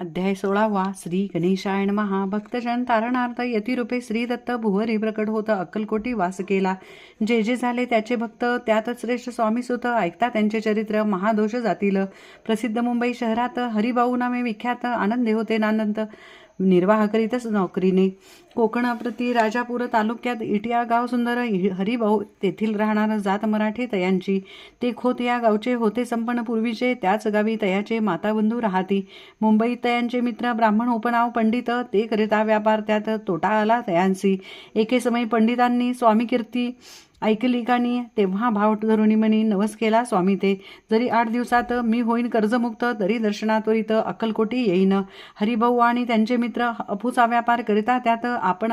अध्याय सोळावा श्री गणेशायण महा भक्तजन तारणार्थ यतिरूपे श्रीदत्त भुवरी प्रकट होत अक्कलकोटी वास केला. जे जे झाले त्याचे भक्त त्यातच श्रेष्ठ स्वामी सुत ऐकता त्यांचे चरित्र महादोष जातील. प्रसिद्ध मुंबई शहरात हरिभाऊ नामे विख्यात आनंदे होते नानंद. निर्वाह करीतच नोकरीने. कोकणाप्रती राजापूर तालुक्यात इटिया गाव सुंदर हरिभाऊ तेथील राहणारा जात मराठी तयांची. ते खोत या गावचे होते संपन्न पूर्वीचे. त्याच गावी तयाचे माताबंधू राहती. मुंबईत तयांचे मित्र ब्राह्मण उपनाव पंडित. ते करिता व्यापार त्यात तोटा आला तयांसी एके समय पंडितांनी स्वामी कीर्ती ऐकली कानी तेव्हा भाव धरुणी म्हणी नवस केला स्वामी ते. जरी आठ दिवसात मी होईन कर्जमुक्त तरी दर्शनात्वरित अक्कलकोटी येईन. हरिभाऊ आणि त्यांचे मित्र अफूचा व्यापार करिता त्यात आपण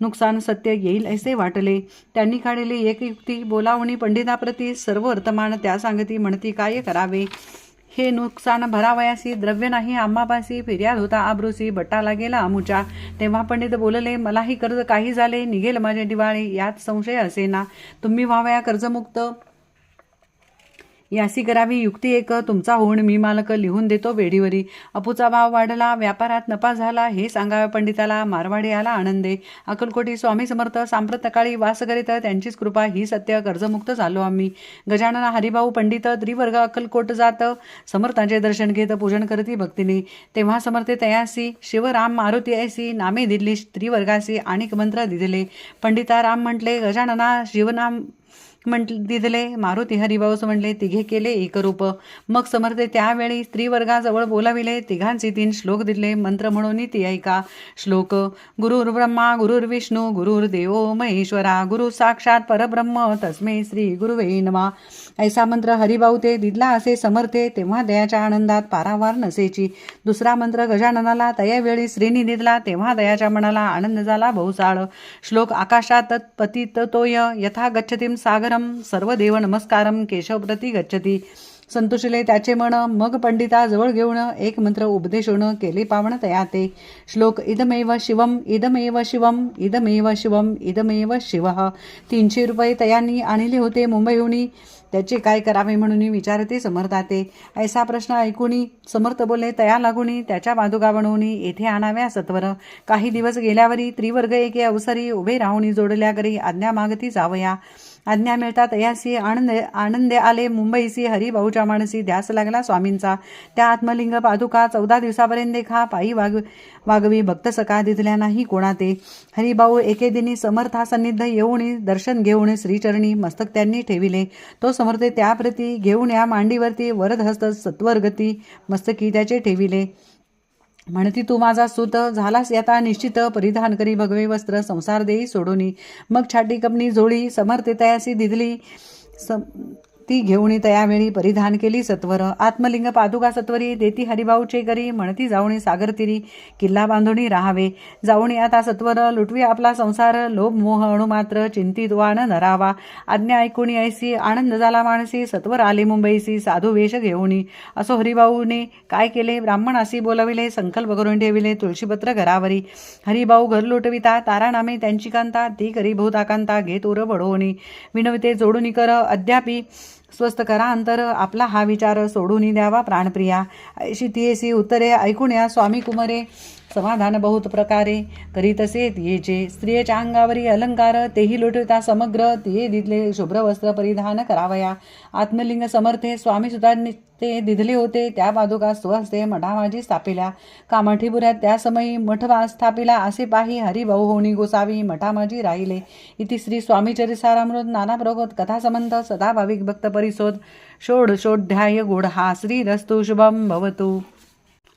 नुकसान सत्य येईल असे वाटले. त्यांनी काढले एक युक्ती बोलावणी पंडिताप्रती सर्व वर्तमान त्या सांगती म्हणती काय करावे? हे नुकसान भरावयासी द्रव्य नाही आम्हापासी फिर्याद होता आब्रुसी भट्टाला गेला आमुच्या तेव्हा पंडित बोलले मलाही कर्ज काही झाले निघेल माझे दिवाळी यात संशय असे ना. तुम्ही व्हावया कर्जमुक्त. यासी करावी युक्ती एक तुमचा होऊन मी मालक लिहून देतो वेडीवरी अपूचा भाव वाढला व्यापारात नफा झाला हे सांगावे पंडिताला मारवाडी आला आनंदे. अक्कलकोटी स्वामी समर्थ सांप्रतकाळी वास करीत त्यांचीच कृपा ही सत्य कर्जमुक्त झालो आम्ही. गजानन हरिभाऊ पंडित त्रिवर्ग अक्कलकोट जात. समर्थांचे दर्शन घेत पूजन करती भक्तीने. तेव्हा समर्थे तयासी शिवराम मारुती ऐसी नामे दिली त्रिवर्गासी अनेक मंत्र दिले पंडिता राम म्हटले गजानना शिवनाम म्हटले दिदले मारुती हरिभाऊस म्हणले तिघे केले एकरूप. मग समर्थे त्यावेळी स्त्रीवर्गाजवळ बोलाविले. तिघांचे तीन श्लोक दिले. मंत्र म्हणून ती ऐका. श्लोक गुरुर ब्रह्मा गुरुर विष्णू गुरुर महेश्वरा गुरु साक्षात परब्रह्म तस्मे श्री गुरुवे नमा. ऐसा मंत्र हरिभाऊ ते दिदला असे समर्थे तेव्हा दयाच्या आनंदात पारावार नसेची. दुसरा मंत्र गजाननाला तयावेळी श्रीनी दिदला तेव्हा दयाच्या मनाला आनंद झाला बहुसाळ. श्लोक आकाशात पतित तोय यथा गच्छतीम सागरम सर्व देव नमस्कारम केशवप्रती गच्छती. संतोषले त्याचे मन मग पंडिता जवळ घेऊन एक मंत्र उपदेशून केले पावण तयाते. श्लोक इदमेव शिवम इदमेव शिवम इदमेव शिवम इदमेव शिव. तीनशे रुपये तयांनी आणले होते मुंबईहून. त्याचे काय करावे म्हणून विचारते समर्थाते. ऐसा प्रश्न ऐकूनी समर्थ बोलले तया लागुनी त्याच्या बाजूगा बनवून येथे आणाव्या सत्वर. काही दिवस गेल्यावरी त्रिवर्ग एके अवसरी उभे राहुणी जोडल्या करी आज्ञा मागती जावया. आज्ञा मिळतात. यासी आनंद आनंदे आले मुंबईसी हरिभाऊच्या माणसी ध्यास लागला स्वामींचा. त्या आत्मलिंग पादुका चौदा दिवसापर्यंत खा पायी वाग वागवी भक्त सका दिसल्या नाही कोणाते. हरिभाऊ एके दिनी समर्था सन्निध येऊन दर्शन घेऊन श्रीचरणी मस्तक त्यांनी ठेविले. तो समर्थ त्याप्रती घेऊन या मांडीवरती वरदहस्त सत्वरगती मस्तकी त्याचे ठेविले. म्हणती तू माझा सुत झालास आता निश्चित परिधान करी भगवे वस्त्र संसार देई सोडोनी. मग छाटी कपनी जोडी समर्थ तयासी दिधली सम ती घेऊन तयावेळी परिधान केली सत्वर. आत्मलिंग पादुका सत्वरी देती हरिभाऊचे करी म्हणती जाऊणी सागरतिरी किल्ला बांधुणी राहावे. जाऊणी आता सत्वर लुटवी आपला संसार लोभ मोह अणुमात्र चिंतित वान नरावा. आज्ञा ऐकुणी ऐसी आनंद झाला माणसी सत्वर आले मुंबईसी साधू वेश घेऊनी. असो हरिभाऊने काय केले? ब्राह्मणासी बोलविले संकल्प करून ठेविले तुळशीपत्र घरावरी. हरिभाऊ घर लुटविता तारानामे त्यांची कांता ती करी भूताकांता घेत उर बडवणी विनविते जोडून कर अद्यापी स्वस्त करा. अंतर आपला हा विचार सोडून द्यावा प्राणप्रिया. ऐशी तियेसी उत्तरे ऐकून या. स्वामी कुमारे समाधान बहुत प्रकारे करीतसेत येचे स्त्रियेच्या अंगावरी अलंकार तेही लुटविता समग्र तिये दिदले शुभ्र वस्त्र परिधान करावया. आत्मलिंग समर्थे स्वामी सुतांनी ते दिधले होते. त्या पादुका स्वहस्ते मठामाजी स्थापिल्या. कामाठीपुऱ्यात त्या समयी मठवा स्थापिला. असे पाही हरिभाऊ होणी गोसावी मठामाजी राहिले. इति श्री स्वामी चरिसारामृत नाना प्रगत कथा सदा भाविक भक्त परिशोध. षोडशोध्याय गुढ हा श्री रस्तु शुभम भवतु.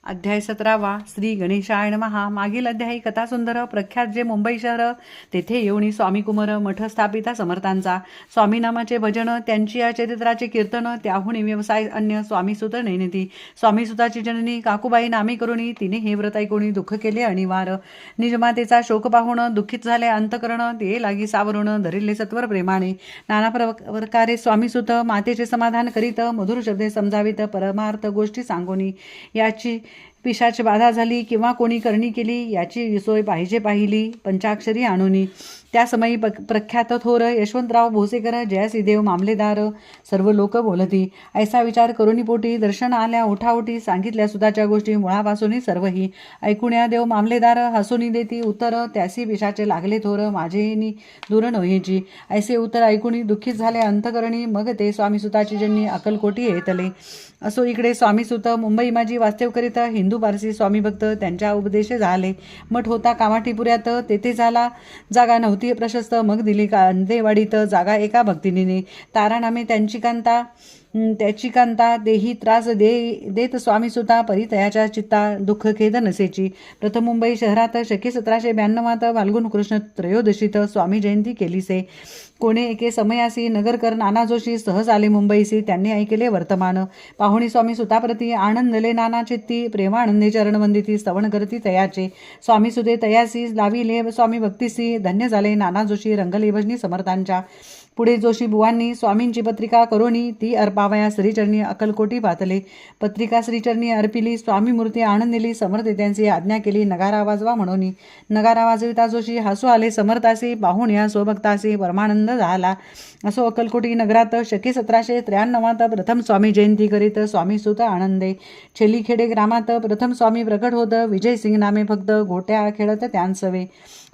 अध्याय सतरावा श्री गणेशाय महा मागील अध्यायी कथासुंदर प्रख्यात जे मुंबई शहर तेथे येऊनी स्वामी कुमार मठ स्थापिता समर्थांचा. स्वामीनामाचे भजन त्यांची या चरित्राचे कीर्तन त्याहून व्यवसाय अन्य स्वामीसुत नैनिती. जननी काकूबाई नामी करुणी तिने हे व्रत ऐकून दुःख केले अनिवार. निजमातेचा शोक पाहून दुःखित झाले अंतकरण ते लागी सावरून धरिले सत्वर प्रेमाने. नाना प्र- प्रकारे स्वामीसुत मातेचे समाधान करीत मधुर शब्दे समजावित परमार्थ गोष्टी सांगोनी. याची पिशाच बाधा झाली किंवा कोणी करणी केली याची सोय पाहिजे पाहिली पंचाक्षरी आणूनी त्या समयी प प्रख्यात थोर यशवंतराव भोसेकर जयसिदेव मामलेदार सर्व लोक बोलती. ऐसा विचार करुणीपोटी दर्शन आल्या उठाउठी सांगितल्या सुताच्या गोष्टी मुळापासूनही सर्वही ऐकुण्या देव मामलेदार हसुनी देती. उत्तर त्यासी विषाचे लागले थोर माझेनी दूर नोहेची ऐसे उत्तर ऐकुणी दुःखीत झाले अंतकरणी मग ते स्वामी सुताची ज्यांनी अकलकोटी येतले. असो इकडे स्वामी सुत मुंबई माझी वास्तव करीत हिंदू पारसी स्वामी भक्त त्यांच्या उपदेश झाले. मठ होता कामाठीपुऱ्यात तेथे झाला जागा नव्हती. प्रशस्त मग दिली कांदेवाडीत जागा एका भक्तिनीने. तारानामे त्यांची कांता. त्याची कांता देही त्रास दे देत स्वामी सुता परितयाच्या चित्ता दुःख खेद नसेची. प्रथम मुंबई शहरात शके सतराशे ब्याण्णवात फाल्गुन कृष्ण त्रयोदशीत स्वामी जयंती केलीसे. कोणे एके समयासी नगरकर नाना जोशी सहज आले मुंबईसी त्यांनी ऐकले वर्तमान. पाहुणी स्वामी सुताप्रती आनंदले नाना चित्ती प्रेमानंदे चरणवंदिती स्तवण करती तयाचे. स्वामी सुते तयासी लाविले स्वामी भक्तीसी धन्य झाले नाना जोशी रंगले भजनी समर्थांच्या. पुढे जोशी बुवांनी स्वामींची पत्रिका करोनी ती अर्पावया श्रीचरणी अकलकोटी पातले. पत्रिका श्रीचरणी अर्पिली स्वामी मूर्ती आनंदिली समर्थ त्यांची आज्ञा केली नगारा वाजवा म्हणून. नगारा वाजविता जोशी हसू आले समर्थासी पाहून या स्वभक्तासी परमानंद झाला. असो अक्कलकोटी नगरात शके सतराशे त्र्याण्णवात प्रथम स्वामी जयंती करीत स्वामी सुत आनंदे. छेलीखेडे ग्रामात प्रथम स्वामी प्रकट होत विजयसिंग नामे फक्त घोट्या खेळत त्यांसवे.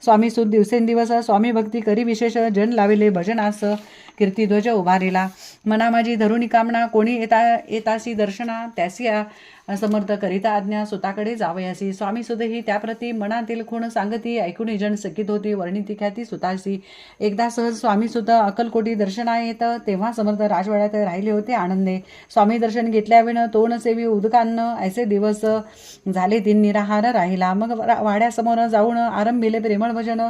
स्वामी सुद दिवसेंदिवस स्वामी भक्ती करी विशेष जन लाविले भजनास कीर्तिध्वज उभारिला. मना माझी धरुणी कामना कोणी येता येतासी दर्शना त्यासी समर्थ करिता आज्ञा स्वतःकडे जावयासी स्वामी सुदही त्याप्रती मनातील खूण सांगती ऐकून जन सकित होती वर्णिती ख्याती सुताशी एकदा सहज स्वामी सुत अकलकोटी दर्शना येत तेव्हा समर्थ राजवाड्यात राहिले होते आनंदे. स्वामी दर्शन घेतल्याविण तोंड सेवी उदकान्न ऐसे दिवस झाले तीन निराहार राहिला. मग रा- वाड्यासमोर जाऊन आरंभिले प्रेमळ भजन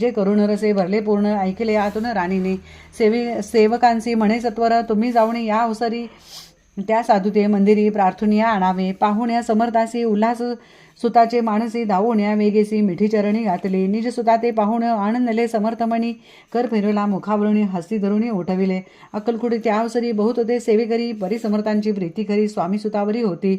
जे करुण रसे भरले पूर्ण ऐकले आतून राणीने. सेवी सेवकांसी म्हणे सत्वर तुम्ही जाऊन या अवसरी त्या साधुते मंदिरी प्रार्थनिया आणावे पाहुण्या समर्थासी उल्हास सुताचे माणसी धावून या वेगेसी मिठी चरणी घातले निज सुताते पाहुण आनंदले समर्थमणी कर फिरवला मुखावरुणी हस्ती धरुणी उठविले. अक्कलकुटी त्या अवसरी बहुत ते सेवेकरी परिसमर्थांची प्रीती करी स्वामी सुतावरी होती.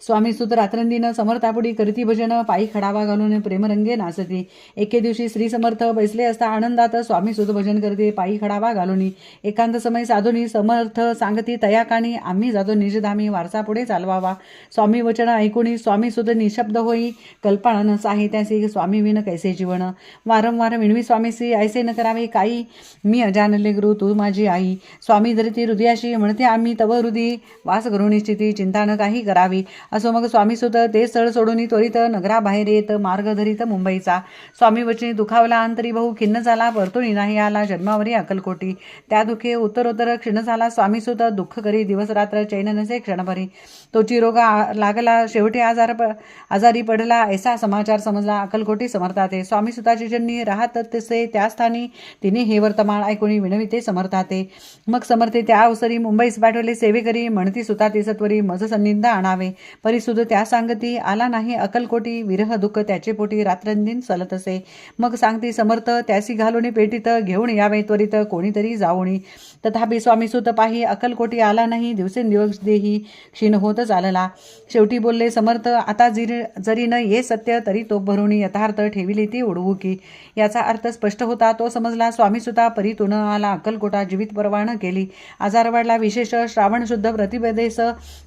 स्वामी सुत रात्रंदीनं समर्थापुढी करती भजन पायी खडावा घालून प्रेमरंगे नाचती. एके दिवशी श्री समर्थ बैसले असता आनंदात स्वामी सुत भजन करते पायी खडावा घालून. एकांत समय साधुनी समर्थ सांगती तयाकानी आम्ही जातो निजधामी वारसा पुढे चालवावा. स्वामी वचन ऐकुनी स्वामी सुत निशब्द होई कल्पना न साहित्यासी स्वामी विन कैसे जीवन. वारंवार विणवी स्वामीसी ऐसे न करावे काही मी अजानले गुरु तू माझी आई. स्वामी धरती हृदयाशी म्हणते आम्ही तव हृदय वास करून चिंता न काही करावी. असो मग स्वामीसुत ते स्थळ सोडून त्वरित नगराबाहेर येत मार्ग धरीत मुंबईचा. स्वामी वचनी दुखावला अंतरी बहु खिन्न झाला परतोणी नाही आला जन्मावरी अकलकोटी. त्या दुखे उत्तरोत्तर क्षीण झाला स्वामी सुत दुःख करी दिवसरात्र चैन नसे क्षणभरी. तोची रोगा लागला शेवटी आजार प- आजारी पडला ऐसा समाचार समजला अकलकोटी समर्थाते. स्वामी सुताची जन्नी राहत तसे त्या स्थानी तिने हे वर्तमान ऐकुणी विनविते समर्थाते. मग समर्थे त्या अवसरी मुंबईस पाठवले सेवेकरी म्हणती सुताते सत्वरी मज सन्निध आणावे. परिसुद त्या सांगती आला नाही अकलकोटी विरह दुःख त्याचे पोटी रात्रंदिन सलत असे. मग सांगती समर्थ त्यासी घालून पेटीत घेऊन यावे त्वरित कोणीतरी जाऊणी तथापि स्वामी सुत पाही अकलकोटी आला नाही दिवसेंदिवस देही क्षीण होत चालला. शेवटी बोलले समर्थ आता जरी जरी न ये सत्य तरी तो भरून यथार्थ ठेविली ती उडवू की याचा अर्थ स्पष्ट होता तो समजला स्वामी सुता परीतून आला अक्कलकोटा जीवित परवान केली. आजार वाढला विशेष श्रावण शुद्ध प्रतिपदेश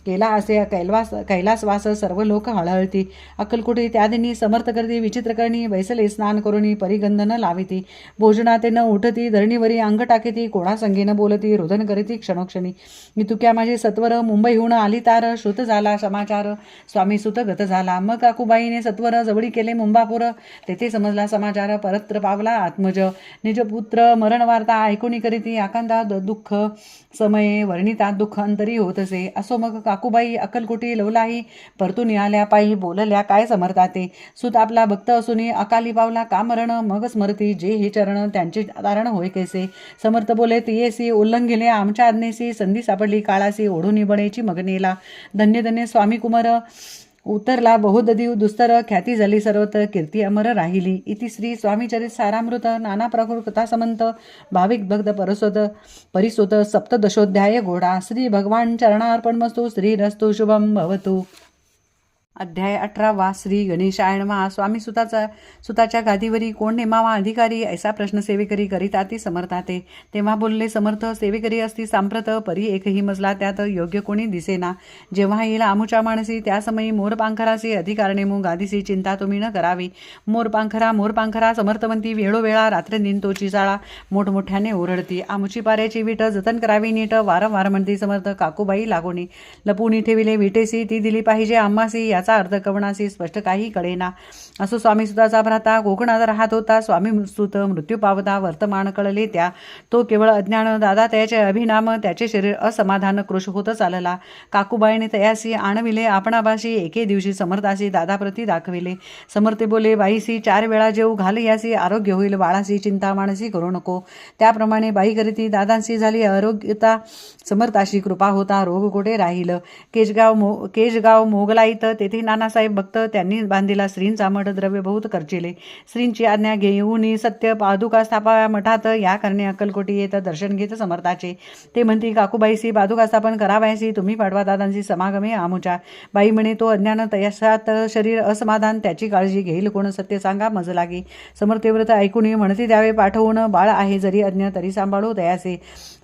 केला असे कैलास वास सर्व लोक हळहळती. अक्कलकोटी त्यादिनी समर्थ करती विचित्र करणी वैसले स्नान करुणी न लाविती. भोजनाते न उठती धरणीवरी अंग टाकीती कोणा संगीन बोलती रोदन करीती क्षणोक्षणी. मी तुक्या माझे सत्वर मुंबईहून आली तार श्रुत झाला समाचार. स्वामी सुत गत झाला. मग काकूबाईने सत्वर जवळी केले मुंबापूर. तेथे समजला समाचार परत्र पावला आत्मज. निज पुत्र मरण वार्ता ऐकूनी करीती आकांता द- दुःख समये वर्णितात दुःख अंतरी होत असे. असो मग काकूबाई अक्कलकोटी लवलाही परतून आल्या पायी बोलल्या काय समर्थाते सुत आपला भक्त असूनही अकाली पावला का मरण? मग स्मरती जे हे चरण त्यांचे तारण होय कैसे? समर्थ बोले तियेसी उल्लंघिले आमच्या आज्ञेसी संधी सापडली काळासी ओढून बळेची मगनेला धन्य धन्य स्वामी कुमार उतरला बहुददीव दुस्तर ख्याती झाली सर्वत्र कीर्ती अमर राहिली. इति श्री स्वामीचरित सारामृत नाना प्रकृत कथासमंत भाविक भक्त परसोत परिसोत सप्तदशोध्याय घोडा श्री भगवान चरणार्पणमस्तु श्रीरस्तु शुभम भवतु. अध्याय अठरावा श्री गणेशाय नमः. स्वामी सुताचा सुताच्या गादीवरी कोण नेमावा अधिकारी? ऐसा प्रश्न सेवेकरी करिता ती समर्थाते. तेव्हा बोलले समर्थ सेवेकरी असती सांप्रत परी एकही मजला त्यात योग्य कोणी दिसेना. जेव्हा येईल आमुच्या माणसी त्यासमयी मोरपांखरासी अधिकार नेमू गादीसी चिंता तुम्ही न करावी. मोरपांखरा मोरपांखरा समर्थवंती वेळोवेळा रात्र निंतोची जाळा मोठमोठ्याने ओरडती आमुची पाऱ्याची विट जतन करावी नीट. वारंवार म्हणती समर्थ काकूबाई लागोनी लपूनी ठेविले विटेसी ती दिली पाहिजे आम्हासी याचा अर्थ कवणासी स्पष्ट काही कळेना. असो स्वामी सुताचा भ्राता कोकणात राहत होता. स्वामी सुत मृत्यू पावता वर्तमान कळले त्या. तो केवळ अज्ञान दादा त्याचे अभिनाम त्याचे शरीर असमाधान कृश होत चालला. काकूबाईने तयासी आणविले. आपणाबाशी एके दिवशी समर्थासी दादाप्रती दाखविले. समर्थे बोले बाईसी चार वेळा जेऊ घाल यासी आरोग्य होईल. बाळासी चिंता माणसी करू नको. त्याप्रमाणे बाई करीती दादांशी झाली. आरोग्यता समर्थाशी कृपा होता. रोग कोठे राहील? केजगाव मो केजगाव मोगलाईत तेथे नानासाहेब भक्त त्यांनी बांधिला श्रींचा मठ द्रव्य बहुत खर्चिले श्रींची आज्ञा घेऊन सत्य पादुका स्थापा मठात या करणे अक्कलकोटी येत दर्शन घेत समर्थाचे. ते म्हणते काकूबाईसी पादुका स्थापन करावायसी तुम्ही पाडवा दादांशी समागमे आमुच्या बाई म्हणे तो अज्ञान तयासात शरीर असमाधान त्याची काळजी घेईल. कोण सत्य सांगा मज लागे समर्थव्रत ऐकून म्हणती द्यावे पाठवून बाळ आहे जरी अज्ञ तरी सांभाळू तयासे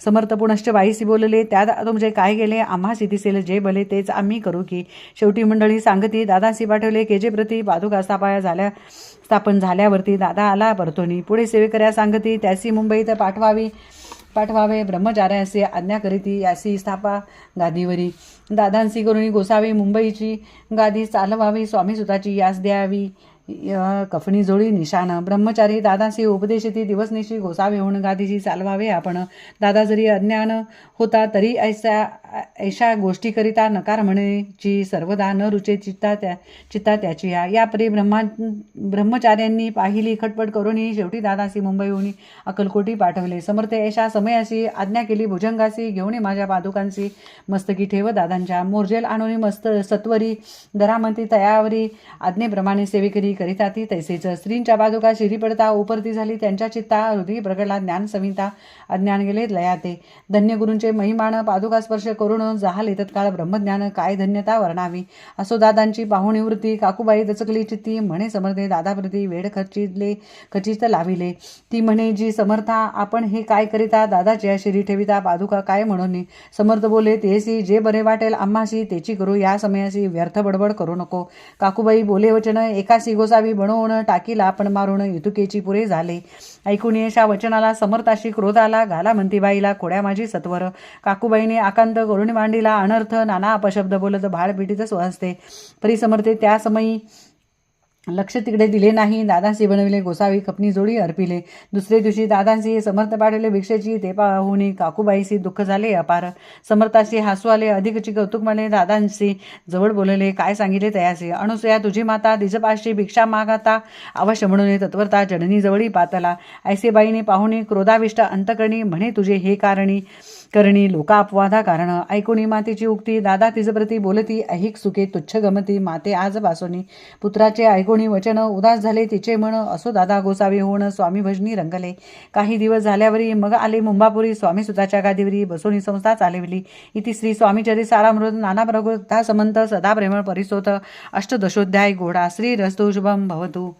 समर्थ पुनश्च बाईसी बोलले त्यात तुमचे काय गेले? आम्हासी दिसेल जे भले तेच आम्ही करू की शेवटी मंडळी सांगती दादासी पाठवले केजे प्रती पादुका स्थापाया झाल्या स्थापन झाल्यावरती दादा आला परतोनी. पुढे सेवेकऱ्या सांगती त्यासी मुंबईत पाठवावी पाठवावे ब्रह्मचार्यासी आज्ञा करीती यासी स्थापा गादीवरी. दादांसी करुणी गोसावी मुंबईची गादी चालवावी स्वामीसुताची यास द्यावी. य- कफणी जोडी निशाण ब्रह्मचारी दादाशी उपदेशती दिवसनिशी गोसावे होऊन गादीशी चालवावे. आपण दादा जरी अज्ञान होता तरी ऐसा ऐशा गोष्टीकरिता नकार म्हणेची सर्वदा न रुचे चित्ता त्या चित्ता त्याची या यापरी ब्रह्मा ब्रह्मचार्यांनी पाहिली खटपट करूनही शेवटी दादासी मुंबईहून अकलकोटी पाठवले. समर्थ ऐशा समयाशी आज्ञा केली भुजंगासी घेऊन माझ्या पादुकांशी मस्तकी ठेव दादांच्या मोरजेल आणून मस्त सत्वरी दरामंती तयावरी आज्ञेप्रमाणे सेवेकरी करिता ती तैसेच स्त्रींच्या पादुका शिरी पडता उपरती झाली त्यांच्या चित्ता हृदय प्रगडला ज्ञान समिता अज्ञान गेले लयाते धन्य गुरूंचे महिमान पादुका स्पर्श करून जहाल तत्काळ ब्रह्मज्ञान काय धन्यता वर्णावी? असो दादांची पाहुणीवृत्ती काकूबाई दचकली चित्ती म्हणे समर्थे दादाप्रती वेळ खचितले खचित लाविले. ती म्हणे जी समर्था आपण हे काय करिता? दादाच्या शिरी ठेविता पादुका काय म्हणून? समर्थ बोले तेसी जे बरे वाटेल आम्हाशी तेची करू या समयाशी व्यर्थ बडबड करू नको. काकूबाई बोले वचन एकासी गोसावी बनवून टाकीला आपण मारून युतुकेची पुरे झाले. ऐकून येशा वचनाला समर्थाशी क्रोध आला घाला म्हणतीबाईला खोड्या माझी सत्वर. काकूबाईने आकांत करुणी मांडीला अनर्थ नाना अपशब्द बोलत भाळ पिटीतच वाजते परिसमर्थे त्या समयी लक्ष तिकडे दिले नाही. दादांशी बनविले गोसावी खपनी जोडी अर्पिले. दुसरे दिवशी दादांशी समर्थ पाठवले भिक्षेची. ते पाहुणी काकूबाईशी दुःख झाले अपार. समर्थाशी हसू आले. अधिकची कौतुक म्हणे दादांशी. जवळ बोलले काय सांगितले तयासी अणुसया तुझी माता दिजपाशी भिक्षा मागाता. अवश्य म्हणून तत्वरता जननी जवळी पातला. ऐसेबाईने पाहुणे पाहुणी क्रोधाविष्ट अंतकरणी म्हणे तुझे हे कारणी करणी लोका अपवादा कारण ऐकुणी मातेची उक्ती. दादा तिजप्रती बोलती ऐहिक सुखे तुच्छ गमती. माते आज पुत्राचे ऐकू कोणी वचन उदास झाले तिचे म्हण असो दादा गोसावी होऊन स्वामी भजनी रंगले. काही दिवस झाल्यावरी मग आले मुंबापुरी स्वामी सुताच्या गादीवरी बसोनी संस्था चालविली. इति श्री स्वामीचरी सारामृत नाना प्रगुता समंत सदा प्रेमळ परिसोत अष्टदशोध्याय गोडा श्री रस्तु शुभम भवतु.